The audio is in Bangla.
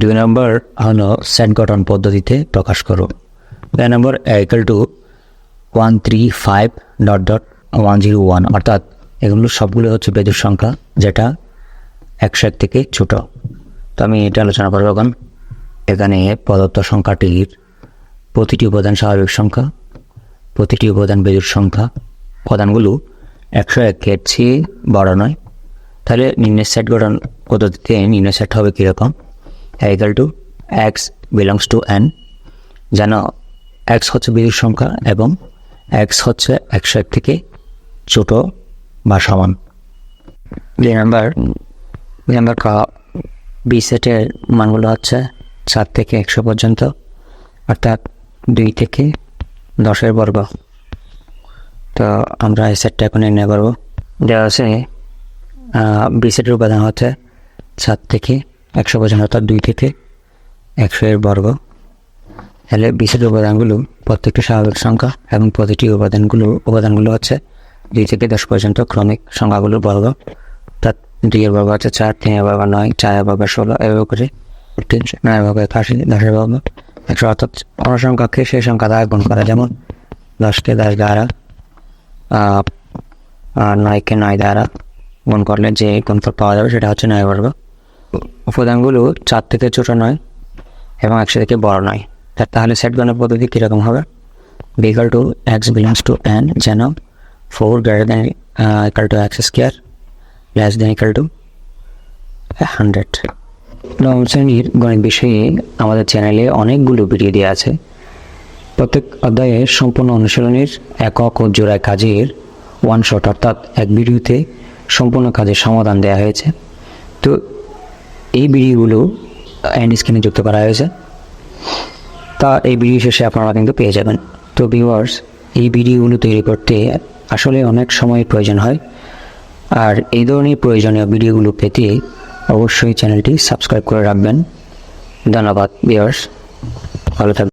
দুই নম্বর হলো সেট গঠন পদ্ধতিতে প্রকাশ করো। দুই নম্বর equal to one three five dot dot one zero one অর্থাৎ এগুলো সবগুলো হচ্ছে বেজোর সংখ্যা যেটা একশো এক থেকে ছোট। তো আমি এটা আলোচনা করব এখন। এখানে প্রদত্ত সংখ্যাটির প্রতিটি উপাদান স্বাভাবিক সংখ্যা, প্রতিটি উপাদান বেজোর সংখ্যা, উপাদানগুলো একশো একের চেয়ে বড় নয়। তাহলে নিম্নের সেট গঠন পদ্ধতিতে নিম্নের সেট হবে কীরকম? Equal to x belongs to N যেন এক্স হচ্ছে বিজোড় সংখ্যা এবং এক্স হচ্ছে একশো এক থেকে ছোট বা সমান। দুই নাম্বার দুই নাম্বার বি সেটের মানগুলো হচ্ছে সাত থেকে একশো পর্যন্ত, অর্থাৎ দুই থেকে দশের বর্গ। তো আমরা এই সেটটা এখন নির্ণয় করব। দেওয়া আছে বি সেটের উপাদান হচ্ছে সাত থেকে একশো পর্যন্ত অর্থাৎ দুই থেকে একশো এর বর্গ। তাহলে বিশেষ উপাদানগুলো প্রত্যেকটি স্বাভাবিক সংখ্যা এবং প্রতিটি উপাদানগুলো উপাদানগুলো হচ্ছে দুই থেকে দশ পর্যন্ত ক্রমিক সংখ্যাগুলোর বর্গ। অর্থাৎ দুইয়ের বর্গ হচ্ছে চার তিনের বর্গ নয় চারের বর্গ ষোলো, এভাবে করে তিনশো নয় বর্গ একাশি দশের বর্গ একশো। অর্থাৎ কোনো সংখ্যাকে সেই সংখ্যা দ্বারা গুণ করা। যেমন দশকে দশ দ্বারা নয়কে নয় দ্বারা গুণ করলে যে গুণফল পাওয়া যাবে সেটা হচ্ছে নয় বর্গ। উপাদানগুলো চার থেকে ছোটো নয় এবং একশো থেকে বড় নয়। তাহলে সেট গণের পদ্ধতি কীরকম হবে? B equal to x belongs to N যেন four greater than equal to x square less than equal to hundred নবম শ্রেণির গণিত বিষয়ে আমাদের চ্যানেলে অনেকগুলো ভিডিও দেওয়া আছে। প্রত্যেক অধ্যায়ে সম্পূর্ণ অনুশীলনের একক ও জোড়ায় কাজের ওয়ান শট অর্থাৎ এক ভিডিওতে সম্পূর্ণ কাজের সমাধান দেওয়া হয়েছে। তো এই ভিডিওগুলো অ্যান্ড স্ক্রিনে যুক্ত করা হয়েছে, তা এই ভিডিও শেষে আপনারা কিন্তু পেয়ে যাবেন। তো ভিউয়ার্স এই ভিডিওগুলো তৈরি করতে আসলে অনেক সময় প্রয়োজন হয়। আর এই ধরনের প্রয়োজনীয় ভিডিওগুলো পেতে অবশ্যই চ্যানেলটি সাবস্ক্রাইব করে রাখবেন। ধন্যবাদ ভিউয়ার্স ভালো থাকবেন।